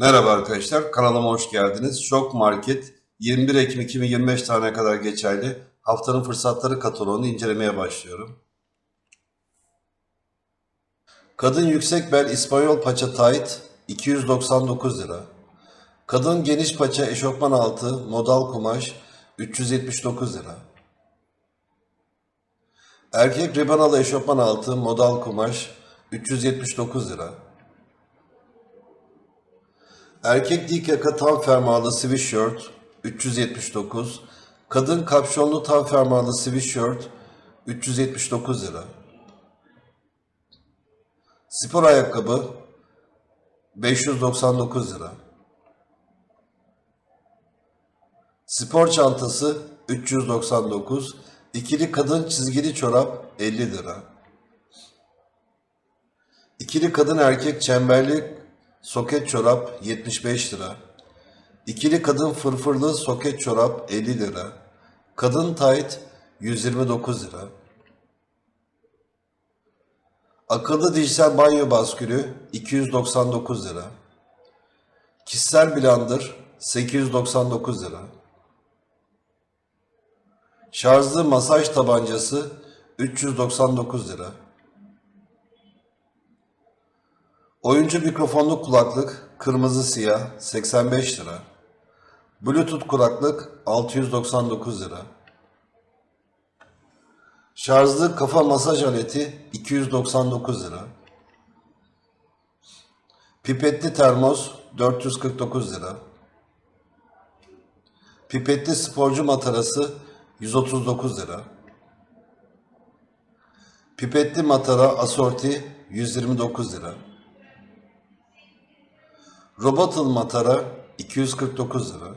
Merhaba arkadaşlar, kanalıma hoş geldiniz. Şok Market 21 Ekim 2025 tarihine kadar geçerli haftanın fırsatları kataloğunu incelemeye başlıyorum. Kadın yüksek bel İspanyol paça tight 299 lira. Kadın geniş paça eşofman altı modal kumaş 379 lira. Erkek ribanalı eşofman altı modal kumaş 379 lira. Erkek dik yaka tam fermuarlı sweatshirt 379. Kadın kapşonlu tam fermuarlı sweatshirt 379 lira. Spor ayakkabı 599 lira. Spor çantası 399. İkili kadın çizgili çorap 50 lira. İkili kadın erkek çemberli soket çorap 75 lira. İkili kadın fırfırlı soket çorap 50 lira. Kadın tayt 129 lira. Akıllı dijital banyo baskülü 299 lira. Kişisel blender 899 lira. Şarjlı masaj tabancası 399 lira. Oyuncu mikrofonlu kulaklık kırmızı siyah 85 lira. Bluetooth kulaklık 699 lira. Şarjlı kafa masaj aleti 299 lira. Pipetli termos 449 lira. Pipetli sporcu matarası 139 lira. Pipetli matara asorti 129 lira. Robotıl matara 249 lira.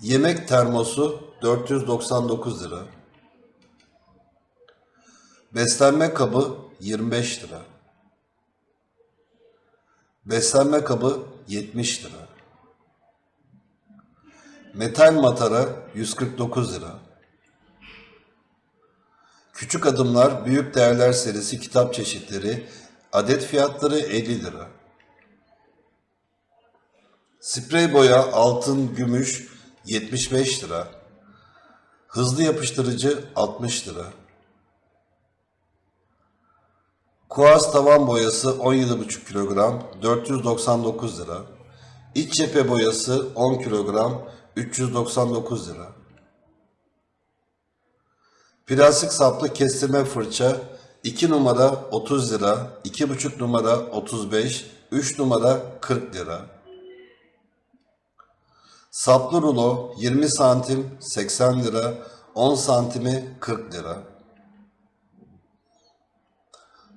Yemek termosu 499 lira. Beslenme kabı 25 lira. Beslenme kabı 70 lira. Metal matara 149 lira. Küçük Adımlar Büyük Değerler serisi kitap çeşitleri adet fiyatları 50 lira. Sprey boya altın gümüş 75 lira. Hızlı yapıştırıcı 60 lira. Kuars tavan boyası 17,5 kilogram 499 lira. İç cephe boyası 10 kilogram 399 lira. Plastik saplı kestirme fırça 2 numara 30 lira, 2,5 numara 35, 3 numara 40 lira. Saplı rulo 20 santim 80 lira, 10 santimi 40 lira.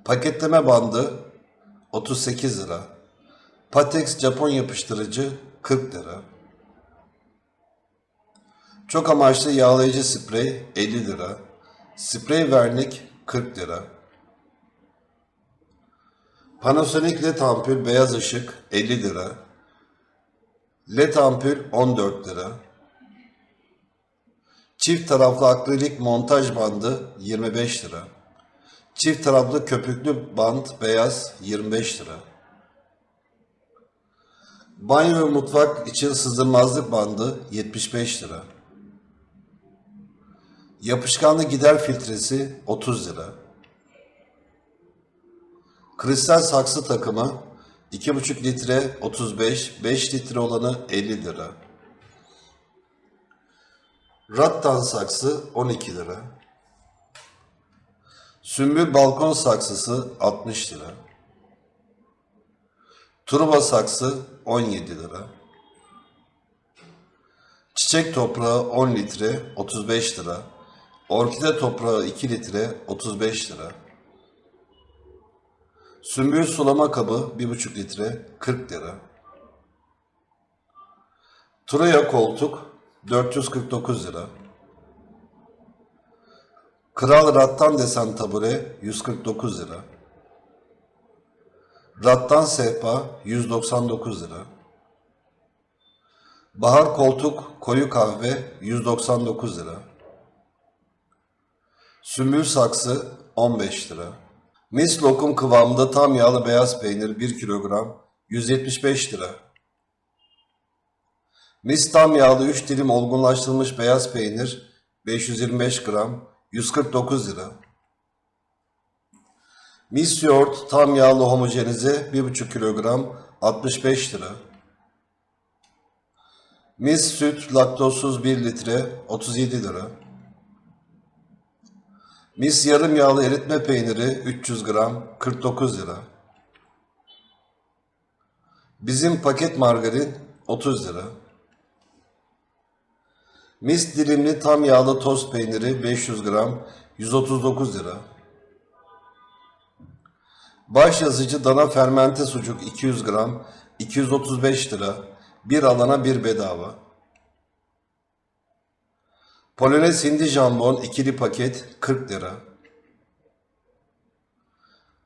Paketleme bandı 38 lira. Patex Japon yapıştırıcı 40 lira. Çok amaçlı yağlayıcı sprey 50 lira. Sprey vernik 40 lira. Panasonic LED ampul beyaz ışık 50 lira. LED ampul 14 lira. Çift taraflı akrilik montaj bandı 25 lira. Çift taraflı köpüklü bant beyaz 25 lira. Banyo ve mutfak için sızdırmazlık bandı 75 lira. Yapışkanlı gider filtresi 30 lira. Kristal saksı takımı 2,5 litre 35, 5 litre olanı 50 lira. Rattan saksı 12 lira. Sümbül balkon saksısı 60 lira. Turba saksı 17 lira. Çiçek toprağı 10 litre 35 lira. Orkide toprağı 2 litre 35 lira. Sümbül sulama kabı 1,5 litre 40 lira. Troya koltuk 449 lira. Kral rattan desen tabure 149 lira. Rattan sehpa 199 lira. Bahar koltuk koyu kahve 199 lira. Sümbül saksı 15 lira. Mis lokum kıvamında tam yağlı beyaz peynir 1 kilogram 175 lira. Mis tam yağlı 3 dilim olgunlaştırılmış beyaz peynir 525 gram 149 lira. Mis yoğurt tam yağlı homojenize 1,5 kilogram 65 lira. Mis süt laktozsuz 1 litre 37 lira. Mis yarım yağlı eritme peyniri 300 gram 49 lira. Bizim paket margarin 30 lira. Mis dilimli tam yağlı toz peyniri 500 gram 139 lira. Baş yazıcı dana fermente sucuk 200 gram 235 lira. Bir alana bir bedava. Polonez hindi jambon ikili paket 40 lira.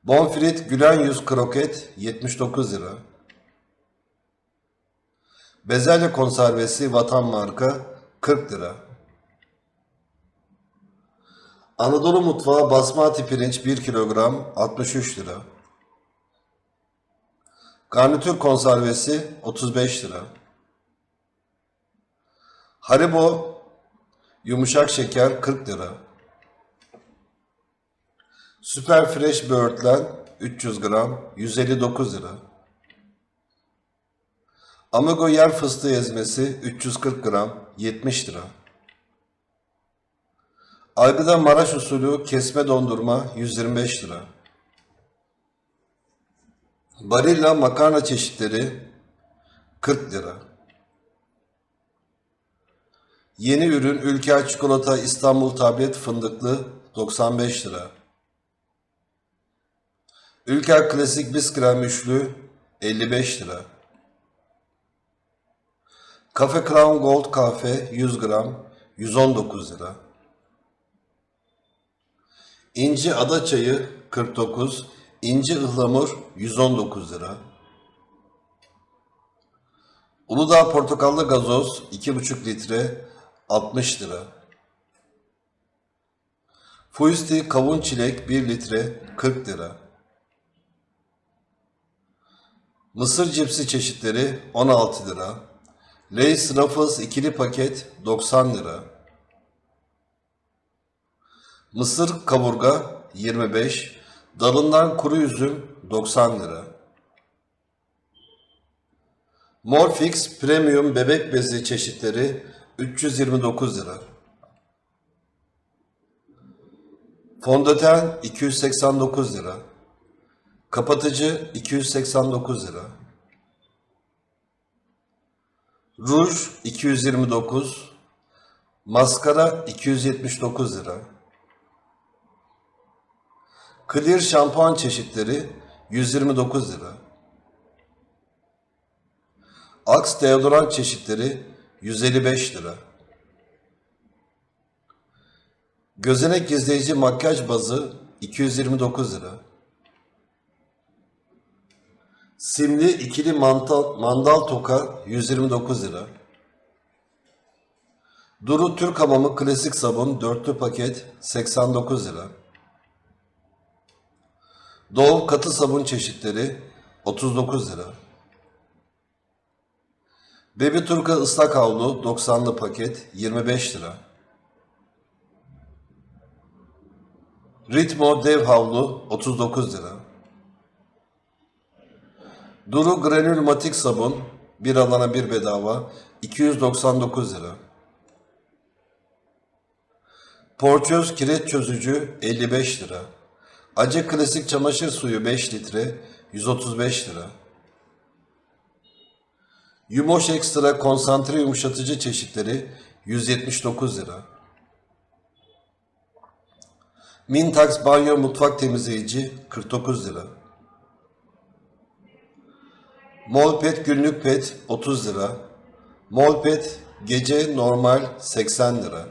Bonfrit gülen yüz kroket 79 lira. Bezelye konservesi vatan marka 40 lira. Anadolu mutfağı basmati pirinç 1 kilogram 63 lira. Garnitür konservesi 35 lira. Haribo yumuşak şeker 40 lira. Süper Fresh böğürtlen 300 gram 159 lira. Amigo yer fıstığı ezmesi 340 gram 70 lira. Aygıda Maraş usulü kesme dondurma 125 lira. Barilla makarna çeşitleri 40 lira. Yeni ürün Ülker Çikolata İstanbul Tablet Fındıklı 95 lira. Ülker Klasik Biskrem Üçlü 55 lira. Cafe Crown Gold Kahve 100 gram 119 lira. İnci ada çayı 49, inci ıhlamur 119 lira. Uludağ portakallı gazoz 2,5 litre 60 lira. Fuisti kavun çilek 1 litre 40 lira. Mısır cipsi çeşitleri 16 lira. Lay's Ruffles ikili paket 90 lira. Mısır kaburga 25, dalından kuru üzüm 90 lira. Morfix Premium bebek bezi çeşitleri 329 lira. Fondöten 289 lira. Kapatıcı 289 lira. Ruj 229, maskara 279 lira. Clear şampuan çeşitleri 129 lira. Axe deodorant çeşitleri 155 lira. Gözenek gizleyici makyaj bazı 229 lira. Simli ikili mantal, mandal toka 129 lira. Duru Türk Hamamı klasik sabun dörtlü paket 89 lira. Dove katı sabun çeşitleri 39 lira. Baby Turka ıslak havlu 90'lı paket 25 lira. Ritmo dev havlu 39 lira. Duru granül matik sabun bir alana bir bedava 299 lira. Porçöz kireç çözücü 55 lira. Acı klasik çamaşır suyu 5 litre 135 lira. Yumoş ekstra konsantre yumuşatıcı çeşitleri 179 lira. Mintax banyo mutfak temizleyici 49 lira. Molpet günlük pet 30 lira. Molpet gece normal 80 lira.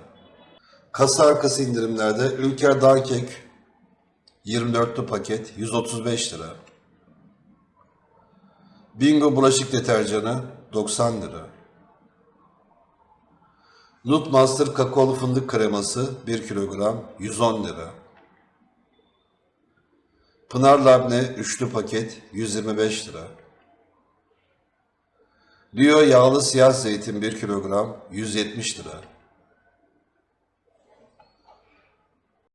Kasa arkası indirimlerde Ülker Dankek 24'lü paket 135 lira. Bingo bulaşık deterjanı 90 lira. Nut Master kakaolu fındık kreması 1 kilogram 110 lira. Pınar Labne üçlü paket 125 lira. Diyor yağlı siyah zeytin 1 kilogram 170 lira.